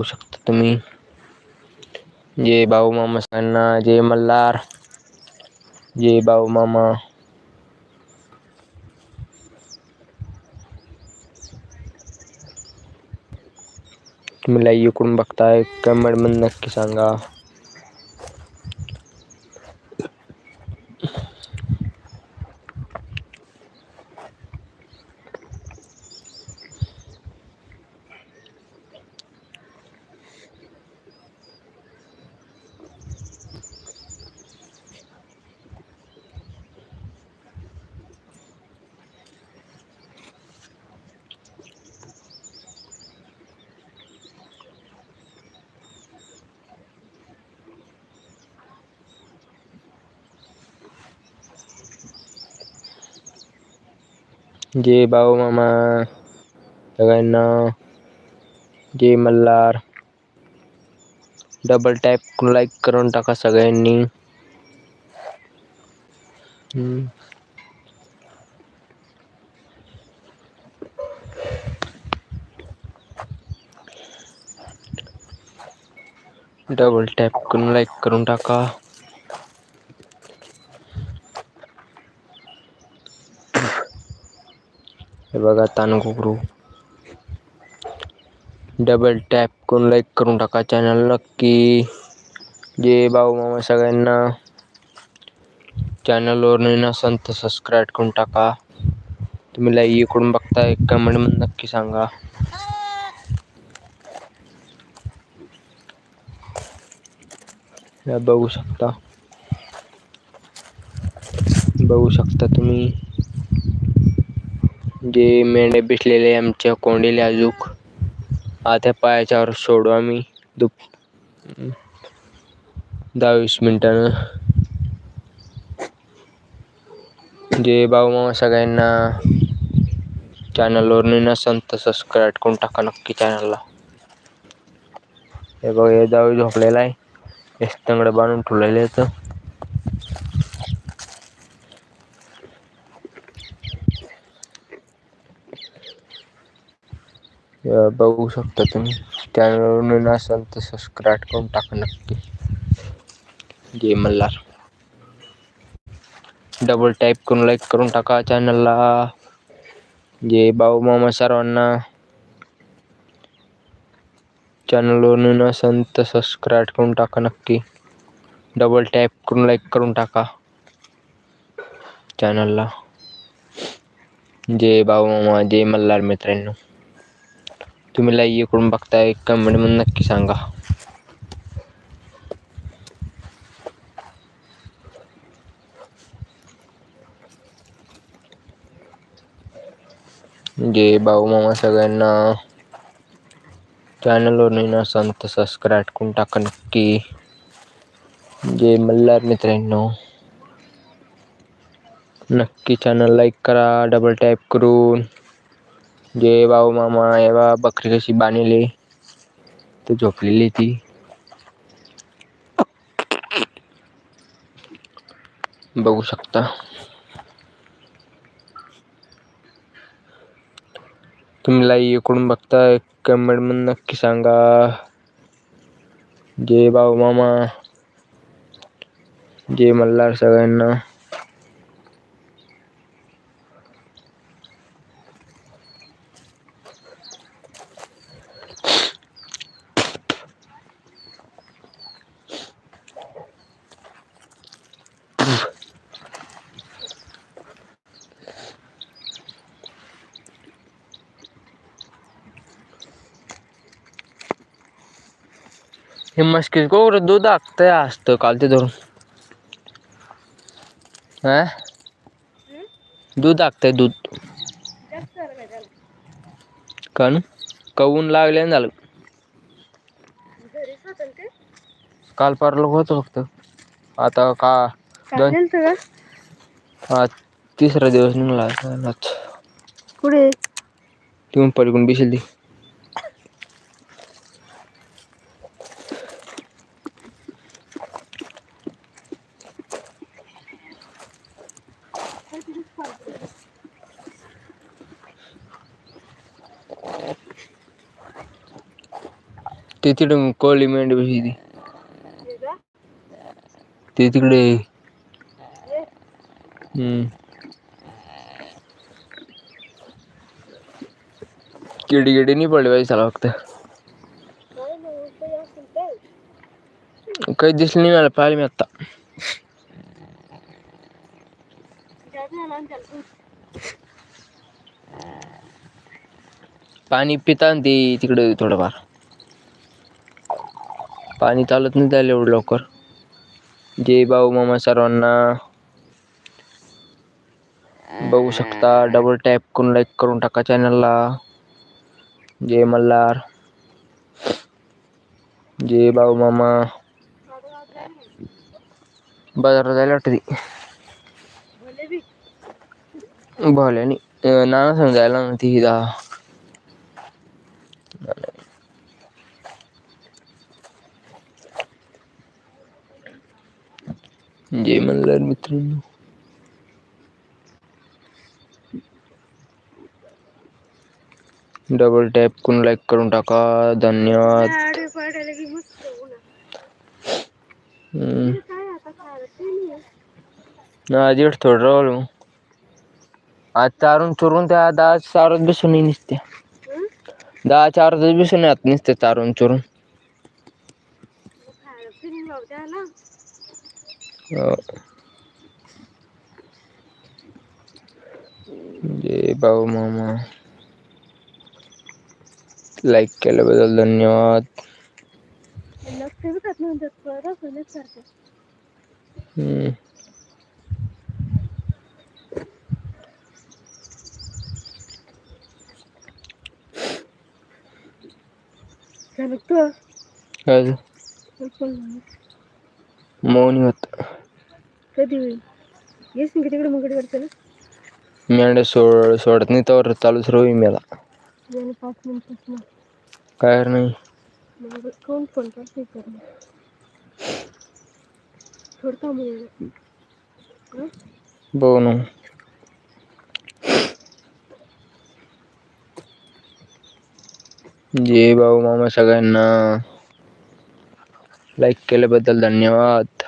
बघू शकता तुम्ही. जय भाऊ मामा साहेबांना जय मल्हार जय भाऊ मामा तुम्ही लाईव्ह इकडून बघताय कमेंटमध्ये नक्की सांगा. जय बाळू मामा सगळ्यांना जय मल्हार डबल टॅप लाईक करून टाका सगळ्यांनी हम्म. डबल टॅप करून लाईक करून टाका हे बघा तानकुकरू डबल टॅप करून लाईक करून टाका चॅनल नक्की. जे भाऊ मामा सगळ्यांना चॅनलवर नवीन असाल तर सबस्क्राईब करून टाका. तुम्ही लाईक इकडून बघताय कमेंट म्हणून नक्की सांगा. बघू शकता. बघू शकता तुम्ही. जे मेंढ्या बिसलेले आमच्या कोंडीले अजूक आता पायाच्यावर सोडू आम्ही. दुप दहा वीस मिनटानं. जे भाऊ मामा सगळ्यांना चॅनलवर नवीन असाल तर सबस्क्राईब करून टाका नक्की चॅनलला हे बघा हे जाऊ झोपलेला आहे. हे तंगडं बांधून ठेवलेले तर बघू शकता तुम्ही. त्यावरून असाल तर सबस्क्राईब करून टाका नक्की. जय मल्हार. डबल टाईप करून लाईक करून टाका चॅनलला जय भाऊ मामा सर्वांना. चॅनलवर नवीन असाल तर सबस्क्राईब करून टाका नक्की. डबल टॅप करून लाईक करून टाका. चॅनलला जय भाऊ मामा जय मल्हार मित्रांनो. तुम्ही लाईव्ह इकडून बघताय कमेंटमध्ये नक्की सांगा. जे भाऊ मामा सगळ्यांना. चॅनलवर नवीन असाल तर सबस्क्राईब करून टाका नक्की. जे मल्हार मित्रांनो. नक्की चॅनल लाईक करा डबल टॅप करून. जे बाळू मामा एवा बकरी कशी बांधलेली तर झोपलेली ती. बघू शकता. तुम्ही इकडून बघता कमेंटमध्ये नक्की सांगा. जय बाळू मामा जय मल्हार सगळ्यांना. हे मस्किस गोर दूध आखतंय असतं काल ते धरून. हा? दूध आखतंय दूध. कण? कवून लागले झालं. काल परवा होत फक्त. आता का दोन हा तिसरा दिवस निघला. पुढे तुम्ही पलीकडून बिशील ती. ते तिकडं कोली मेंढ बसली ते. तिकडे? हम्म. किडी किडी नाही पडली पाहिजे त्याला फक्त. काही दिसलं नाही मला पाहिलं मी आता. पाणी? पिता ते तिकडे थोडंफार. पाणी चालत नाही त्याला एवढं लवकर. जय बाऊ मामा सर्वांना. बघू शकता डबल टॅप करून लाईक करून टाका चॅनलला जय मल्हार. जय बाळू मामा. बाजारात जायला वाटतं ती. भोल्यानी नाना सांग जायला ना ती जा जय मल्हार मित्रांनो डबल टॅप करून लाईक करून टाका. धन्यवाद. आज एवढं थोडं राहिलो आज चारून चोरून त्या दहा चारच बसून निसत्या. दहा चार बसून आत नसते चारून चोरून. हो. जय बाळू मामा लाईक केल्याबद्दल धन्यवाद हम्म. काय मौनी होत कधी होईल? येस की तिकडे मग करते मेंढ्या सोड सोडत नाही तर चालूच राहू मला. ना पाच मिनिट काय नाही. मग कोण फोन करते कर. बघू ना. जय बाळू मामा सगळ्यांना लाईक केल्याबद्दल धन्यवाद.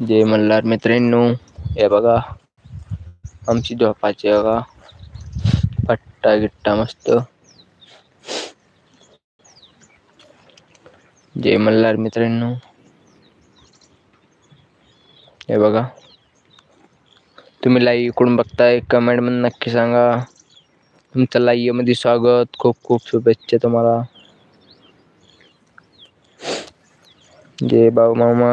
जय मल्हार मित्रांनो हे बघा आमची झोपाची बघा पट्टा गिट्टा मस्त जय मल्हार मित्रांनो हे बघा तुम्ही लाईव्ह इकडून बघताय कमेंट मध्ये नक्की सांगा तुमचं लाईव्ह मध्ये स्वागत खूप खूप शुभेच्छा तुम्हाला जय बाळू मामा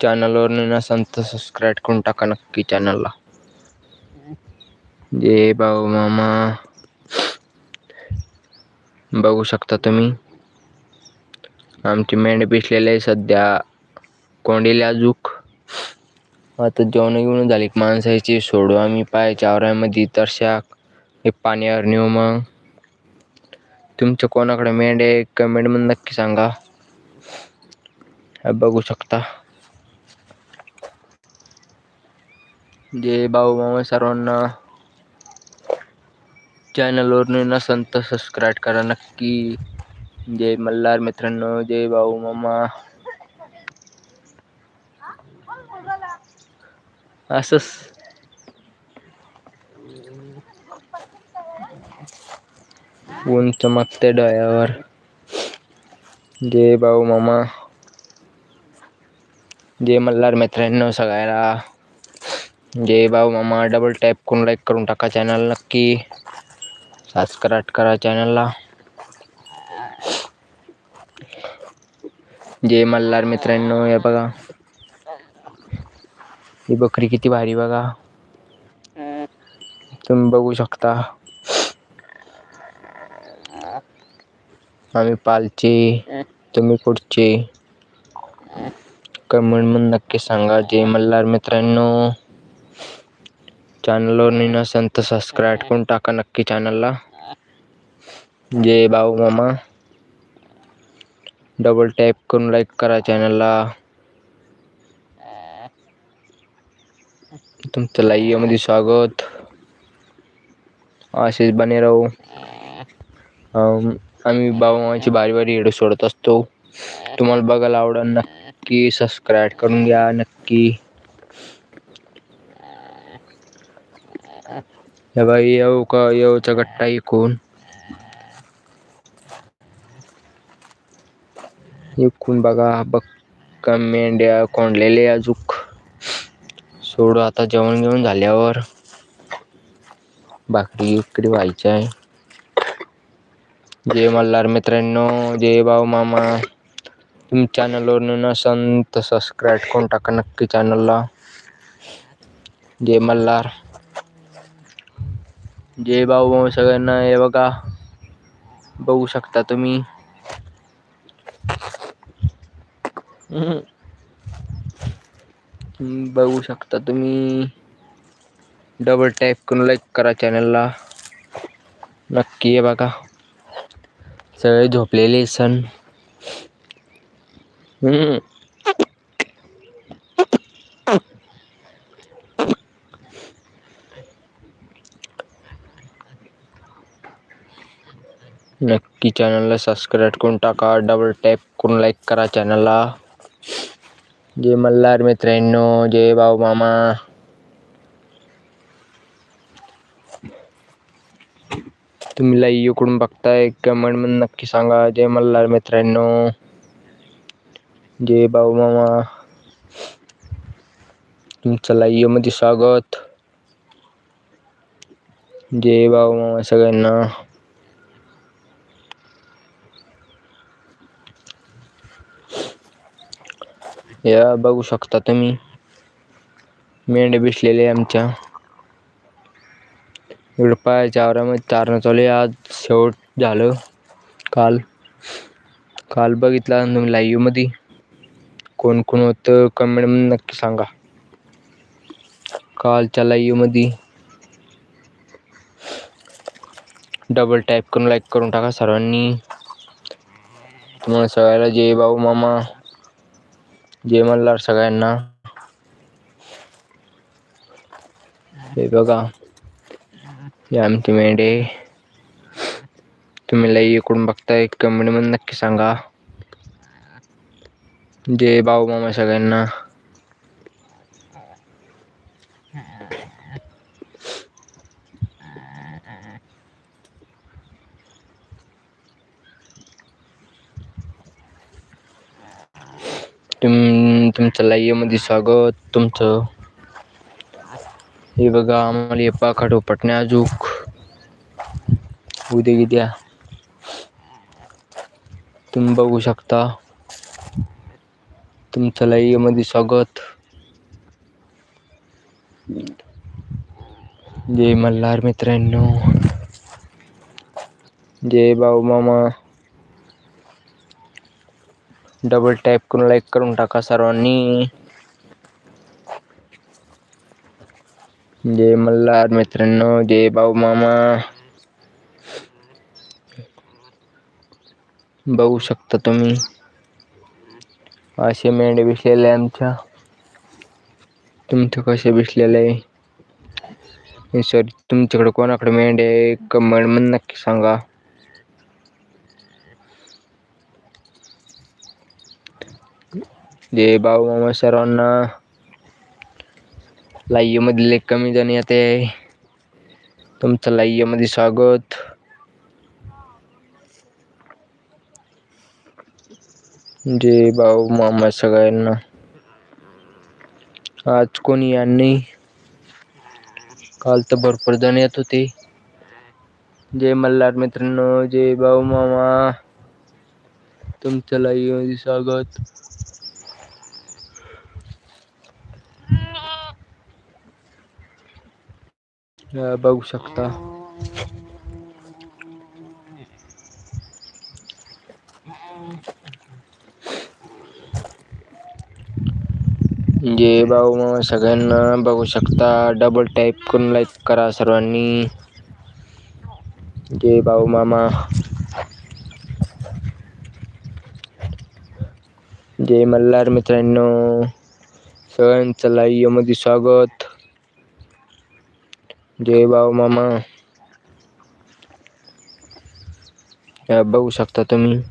चॅनलवर नसाल तर सबस्क्राईब करून टाका नक्की चॅनलला. जे भाऊ मामा बघू शकता तुम्ही. आमची मेंढ पिसलेली आहे सध्या. कोंडीला अजूक आता जेवण घेऊन झाली. माणसाची सोडू आम्ही पाय चावऱ्यामध्ये तरशा हे पाण्यावर नेऊ हो मग. तुमच्या कोणाकडे मेंढे कमेंट कमेंटमध्ये नक्की सांगा. बघू शकता. जय भाऊ मामा सर्वांना चॅनलवर नसन तर सबस्क्राईब करा. नक्की जय मल्हार मित्रांनो जय भाऊ मामा. असंच. ऊन चमकते डोळ्यावर. जय भाऊ मामा. जय मल्हार मित्रांनो सगळ्याला. जय भाऊ मामा डबल टॅप करून लाईक करून टाका चॅनल नक्की. सबस्क्राईब करा चॅनलला जय मल्हार मित्रांनो हे बघा. ही बकरी किती भारी बघा. तुम्ही बघू शकता. आम्ही पालचे तुम्ही कुठचे कमेंट म्हणून नक्की सांगा. जय मल्हार मित्रांनो. चॅनलवर नसेल तर सबस्क्राईब करून टाका नक्की चॅनलला जय भाऊ मामा. डबल टॅप करून लाईक करा चॅनलला तुमचं लाईव्ह स्वागत. असेच बने राहू आम्ही बाळूमामाची बारी बारी व्हिडिओ सोडत असतो. तुम्हाला बघायला आवडेल नक्की सबस्क्राईब करून घ्या नक्की. हे बाई येऊ का? येऊचा गट्टा इकून. इकून बघा बघ मेंढ्या कोंडलेले अजूक. सोडू आता जेवण घेऊन झाल्यावर. भाकरी इकडे व्हायची आहे. जय मल्हार मित्रांनो जय भाऊ मामा. तुम्ही चॅनलवर नसन तर सबस्क्राईब करून टाका नक्की चॅनलला. जय मल्हार. जय भाऊ भाऊ सगळ्यांना. हे बघा बघू शकता तुम्ही. बघू शकता तुम्ही. डबल टॅप करून लाईक करा चॅनलला नक्की आहे बघा. सगळे झोपलेले सण. की चॅनलला सबस्क्राईब करून टाका. डबल टॅप करून लाईक करा चॅनलला जय मल्हार मित्रांनो. जय भाऊ मामा. तुम्ही लाईव्ह इकडून बघताय कमेंटमध्ये नक्की सांगा. जय मल्हार मित्रांनो. जय भाऊ मामा. तुमचं लाईव्हमध्ये स्वागत. जय भाऊ मामा सगळ्यांना. या बघू शकता तुम्ही. मेंढे बिसलेले आमच्या. इकडं पायाच्या आवरामध्ये चारणं चालू आहे. आज शेवट झालं. काल काल बघितला तुम्ही लाईव्हमध्ये कोण कोण होतं कमेंट नक्की सांगा. कालच्या लाईव्हमध्ये डबल टॅप करून लाईक करून टाका सर्वांनी. तुम्हाला सगळ्याला जय भाऊ मामा. जय मल्हार सगळ्यांना. हे बघा हे आमची मेंढे. तुम्ही लई इकडून बघताय कमेंटमध्ये नक्की सांगा. जय भाऊ मामा सगळ्यांना तुम तुमचं लाईव्ह स्वागत तुमचं. हे बघा आम्हाला हे पाखाट उपटण्या अजूक. उद्या किद्या तुम्ही बघू शकता. तुमचं लाईव्हमध्ये स्वागत. जय मल्हार मित्रांनो. जय भाऊ मामा. डबल टॅप करून लाईक करून टाका सर्वांनी. जय मल्हार मित्रांनो जय भाऊ मामा. बघू शकता तुम्ही. असे मेंढे बिसलेले आहे आमच्या. तुमचं कसे बिसलेलं आहे? सर तुमच्याकडे कोणाकडे मेंढे आहे कमेंट नक्की सांगा. जे भाऊ मामा सर्वांना. लाईव्ह मधले कमी जण येते. तुमचं लाईव्हमध्ये स्वागत. जे भाऊ मामा सगळ्यांना. आज कोणी यांनी? काल तर भरपूर जण येत होते. जय मल्हार मित्रांनो जय भाऊ मामा. तुमचं लाईव्हमध्ये स्वागत. बघू शकता. जे भाऊ मामा सगळ्यांना बघू शकता. डबल टाईप करून लाईक करा सर्वांनी. जे भाऊ मामा. जय मल्हार मित्रांनो. सगळ्यांचं लाईव्हमध्ये स्वागत. जय भाऊ मामा. बघू शकता तुम्ही.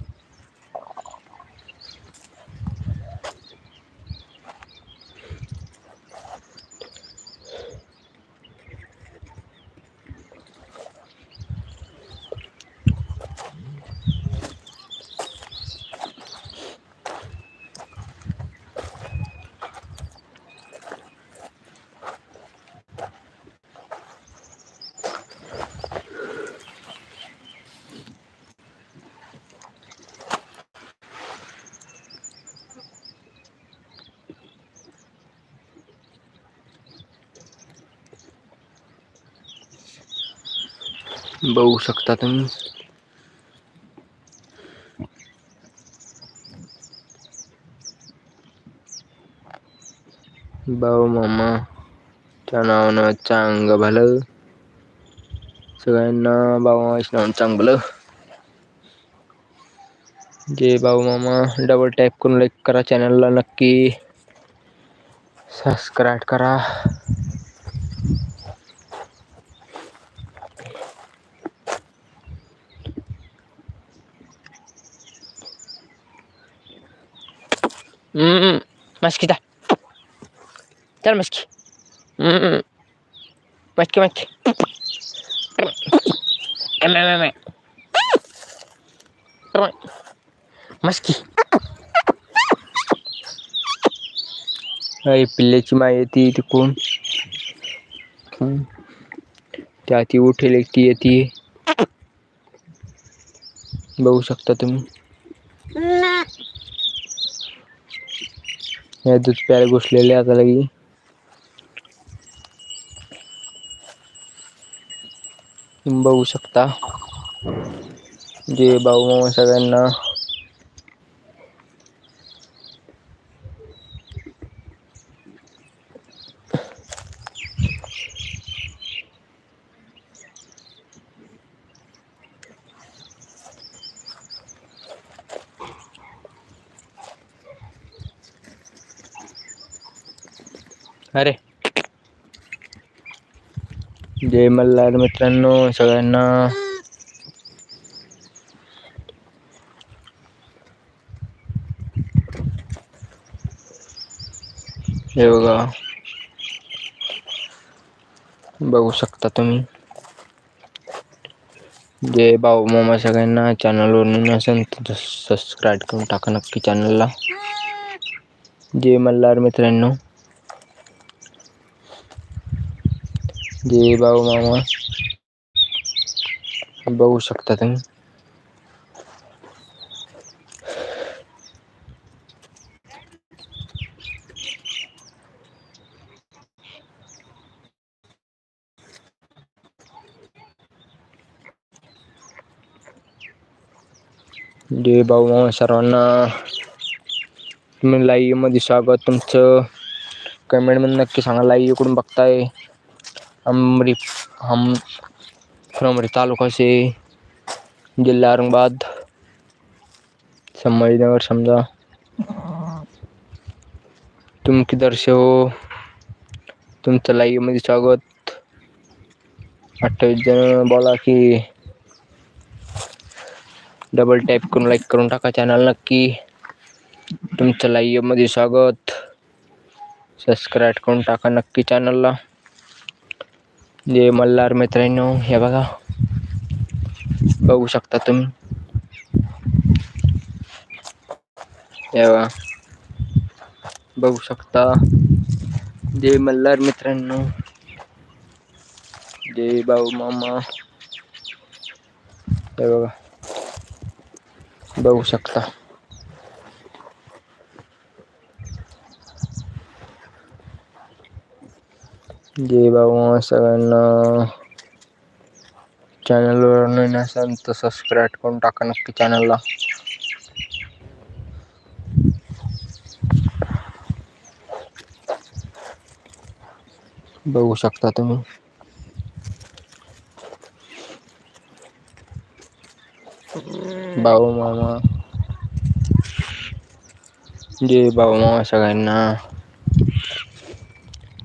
बघू शकता तुम्ही. भाऊ मामा त्या नावानं चांग भलं. सगळ्यांना भाऊ मामाच्या नावानं चांगलं जे भाऊ मामा डबल टॅप करून लाईक करा चॅनलला नक्की सबस्क्राईब करा. मस्की दा चल मस्की हम्म मस्की मस्की मस्की अय पिल्ल्याची माय येते ती कोण. त्या ती उठेल एक ती येते बघू शकता तुम्ही या दूध प्यायला घुसलेले आता लगी. बघू शकता. जे भाऊ मामा सगळ्यांना. जय मल्हार मित्रांनो सगळ्यांना. हे बघा. बघू शकता तुम्ही. जय भाऊ मामा सगळ्यांना. चॅनलवर नसेल असेल तर सबस्क्राईब करून टाका नक्की चॅनलला. जय मल्हार मित्रांनो. जे भाऊ मामा. बघू शकता तुम्ही. जे भाऊ मामा सर्वांना तुम्ही लाईव्हमध्ये स्वागत. तुमचं कमेंटमध्ये नक्की सांगा. लाईव्ह इकडून बघताय. अमरी हम फ्रॉम तालुका से जिल्हा औरंगाबाद। संभाजीनगर समजा तुम किधर से हो? तुमचं लाईव्ह स्वागत। अठ्ठावीस जण बोला की डबल टॅप करून लाईक करून टाका चॅनल नक्की। तुमचं लाईव्हमध्ये स्वागत। सबस्क्राईब करून टाका नक्की चॅनलला जे मल्हार मित्रांनो हे बघा. बघू शकता तुम्ही. हे बघा. बघू शकता. जे मल्हार मित्रांनो. जे भाऊ मामा. हे बघा. बघू शकता. जय भाऊ मामा सगळ्यांना चॅनलवर नवीन असाल तर सबस्क्राईब करून टाका नक्की चॅनलला बघू शकता तुम्ही भाऊ मामा जय भाऊ मामा सगळ्यांना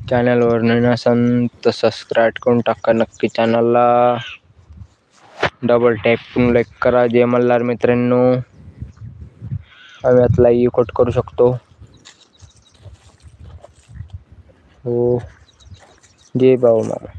चॅनलवर नवीन असाल तर सबस्क्राईब करून टाका नक्की चॅनलला डबल टॅप करून लाईक करा. जे मल्हार मित्रांनो. आम्ही यातला इकोट करू शकतो. हो. जय भाऊ मला